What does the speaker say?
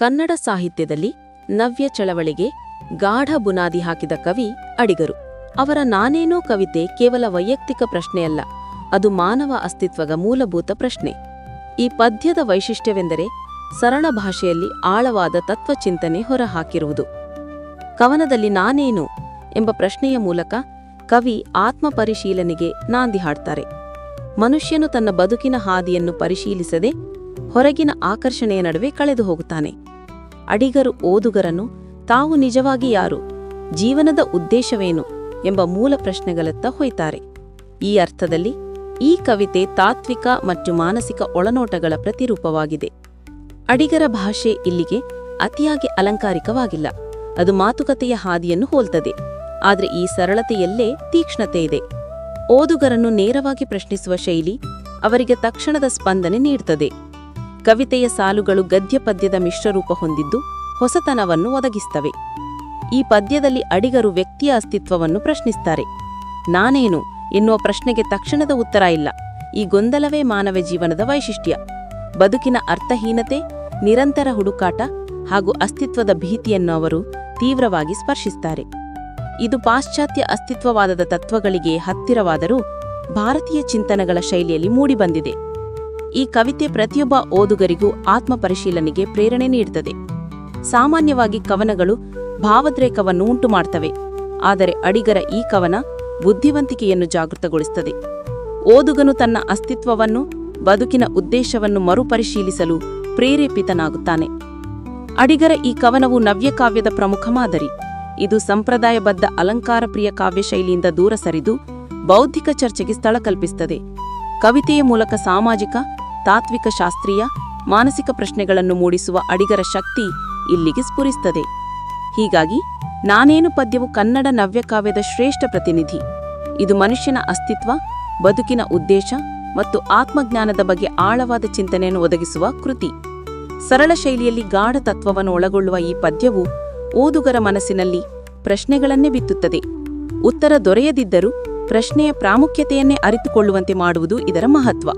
ಕನ್ನಡ ಸಾಹಿತ್ಯದಲ್ಲಿ ನವ್ಯ ಚಳವಳಿಗೆ ಗಾಢ ಬುನಾದಿ ಹಾಕಿದ ಕವಿ ಅಡಿಗರು. ಅವರ ನಾನೇನೋ ಕವಿತೆ ಕೇವಲ ವೈಯಕ್ತಿಕ ಪ್ರಶ್ನೆಯಲ್ಲ ಅದು ಮಾನವ ಅಸ್ತಿತ್ವದ ಮೂಲಭೂತ ಪ್ರಶ್ನೆ. ಈ ಪದ್ಯದ ವೈಶಿಷ್ಟ್ಯವೆಂದರೆ ಸರಳ ಭಾಷೆಯಲ್ಲಿ ಆಳವಾದ ತತ್ವಚಿಂತನೆ ಹೊರಹಾಕಿರುವುದು. ಕವನದಲ್ಲಿ ನಾನೇನು ಎಂಬ ಪ್ರಶ್ನೆಯ ಮೂಲಕ ಕವಿ ಆತ್ಮಪರಿಶೀಲನೆಗೆ ನಾಂದಿ ಹಾಡ್ತಾರೆ. ಮನುಷ್ಯನು ತನ್ನ ಬದುಕಿನ ಹಾದಿಯನ್ನು ಪರಿಶೀಲಿಸದೆ ಹೊರಗಿನ ಆಕರ್ಷಣೆಯ ನಡುವೆ ಕಳೆದು ಹೋಗುತ್ತಾನೆ. ಅಡಿಗರು ಓದುಗರನ್ನು ತಾವು ನಿಜವಾಗಿ ಯಾರು, ಜೀವನದ ಉದ್ದೇಶವೇನು ಎಂಬ ಮೂಲ ಪ್ರಶ್ನೆಗಳತ್ತ ಹೊಯ್ತಾರೆ. ಈ ಅರ್ಥದಲ್ಲಿ ಈ ಕವಿತೆ ತಾತ್ವಿಕ ಮತ್ತು ಮಾನಸಿಕ ಒಳನೋಟಗಳ ಪ್ರತಿರೂಪವಾಗಿದೆ. ಅಡಿಗರ ಭಾಷೆ ಇಲ್ಲಿಗೆ ಅತಿಯಾಗಿ ಅಲಂಕಾರಿಕವಾಗಿಲ್ಲ. ಅದು ಮಾತುಕತೆಯ ಹಾದಿಯನ್ನು ಹೋಲ್ತದೆ. ಆದರೆ ಈ ಸರಳತೆಯಲ್ಲೇ ತೀಕ್ಷ್ಣತೆ ಇದೆ. ಓದುಗರನ್ನು ನೇರವಾಗಿ ಪ್ರಶ್ನಿಸುವ ಶೈಲಿ ಅವರಿಗೆ ತಕ್ಷಣದ ಸ್ಪಂದನೆ ನೀಡುತ್ತದೆ ಕವಿತೆಯ ಸಾಲುಗಳು ಗದ್ಯ ಪದ್ಯದ ಮಿಶ್ರರೂಪ ಹೊಂದಿದ್ದು ಹೊಸತನವನ್ನು ಒದಗಿಸ್ತವೆ ಈ ಪದ್ಯದಲ್ಲಿ ಅಡಿಗರು ವ್ಯಕ್ತಿಯ ಅಸ್ತಿತ್ವವನ್ನು ಪ್ರಶ್ನಿಸ್ತಾರೆ ನಾನೇನು ಎನ್ನುವ ಪ್ರಶ್ನೆಗೆ ತಕ್ಷಣದ ಉತ್ತರ ಇಲ್ಲ. ಈ ಗೊಂದಲವೇ ಮಾನವ ಜೀವನದ ವೈಶಿಷ್ಟ್ಯ. ಬದುಕಿನ ಅರ್ಥಹೀನತೆ, ನಿರಂತರ ಹುಡುಕಾಟ ಹಾಗೂ ಅಸ್ತಿತ್ವದ ಭೀತಿಯನ್ನು ಅವರು ತೀವ್ರವಾಗಿ ಸ್ಪರ್ಶಿಸ್ತಾರೆ ಇದು ಪಾಶ್ಚಾತ್ಯ ಅಸ್ತಿತ್ವವಾದದ ತತ್ವಗಳಿಗೆ ಹತ್ತಿರವಾದರೂ ಭಾರತೀಯ ಚಿಂತನೆಗಳ ಶೈಲಿಯಲ್ಲಿ ಮೂಡಿಬಂದಿದೆ. ಈ ಕವಿತೆ ಪ್ರತಿಯೊಬ್ಬ ಓದುಗರಿಗೂ ಆತ್ಮಪರಿಶೀಲನೆಗೆ ಪ್ರೇರಣೆ ನೀಡುತ್ತದೆ. ಸಾಮಾನ್ಯವಾಗಿ ಕವನಗಳು ಭಾವೋದ್ರೇಕವನ್ನು ಉಂಟುಮಾಡ್ತವೆ. ಆದರೆ ಅಡಿಗರ ಈ ಕವನ ಬುದ್ಧಿವಂತಿಕೆಯನ್ನು ಜಾಗೃತಗೊಳಿಸುತ್ತದೆ. ಓದುಗನು ತನ್ನ ಅಸ್ತಿತ್ವವನ್ನು, ಬದುಕಿನ ಉದ್ದೇಶವನ್ನು ಮರುಪರಿಶೀಲಿಸಲು ಪ್ರೇರೇಪಿತನಾಗುತ್ತಾನೆ. ಅಡಿಗರ ಈ ಕವನವು ನವ್ಯಕಾವ್ಯದ ಪ್ರಮುಖ ಮಾದರಿ. ಇದು ಸಂಪ್ರದಾಯಬದ್ಧ ಅಲಂಕಾರ ಪ್ರಿಯ ಕಾವ್ಯಶೈಲಿಯಿಂದ ದೂರ ಸರಿದು ಬೌದ್ಧಿಕ ಚರ್ಚೆಗೆ ಸ್ಥಳ ಕಲ್ಪಿಸುತ್ತದೆ. ಕವಿತೆಯ ಮೂಲಕ ಸಾಮಾಜಿಕ ತಾತ್ವಿಕ ಶಾಸ್ತ್ರೀಯ, ಮಾನಸಿಕ ಪ್ರಶ್ನೆಗಳನ್ನು ಮೂಡಿಸುವ ಅಡಿಗರ ಶಕ್ತಿ ಇಲ್ಲಿಗೆ ಸ್ಫುರಿಸುತ್ತದೆ ಹೀಗಾಗಿ, ನಾನೇನು ಪದ್ಯವು ಕನ್ನಡ ನವ್ಯಕಾವ್ಯದ ಶ್ರೇಷ್ಠ ಪ್ರತಿನಿಧಿ? ಇದು ಮನುಷ್ಯನ ಅಸ್ತಿತ್ವ, ಬದುಕಿನ ಉದ್ದೇಶ ಮತ್ತು ಆತ್ಮಜ್ಞಾನದ ಬಗ್ಗೆ ಆಳವಾದ ಚಿಂತನೆಯನ್ನು ಒದಗಿಸುವ ಕೃತಿ. ಸರಳ ಶೈಲಿಯಲ್ಲಿ ಗಾಢ ತತ್ವವನ್ನು ಒಳಗೊಳ್ಳುವ ಈ ಪದ್ಯವು ಓದುಗರ ಮನಸ್ಸಿನಲ್ಲಿ ಪ್ರಶ್ನೆಗಳನ್ನೇ ಬಿತ್ತುತ್ತದೆ. ಉತ್ತರ ದೊರೆಯದಿದ್ದರೂ ಪ್ರಶ್ನೆಯ ಪ್ರಾಮುಖ್ಯತೆಯನ್ನೇ ಅರಿತುಕೊಳ್ಳುವಂತೆ ಮಾಡುವುದು ಇದರ ಮಹತ್ವ.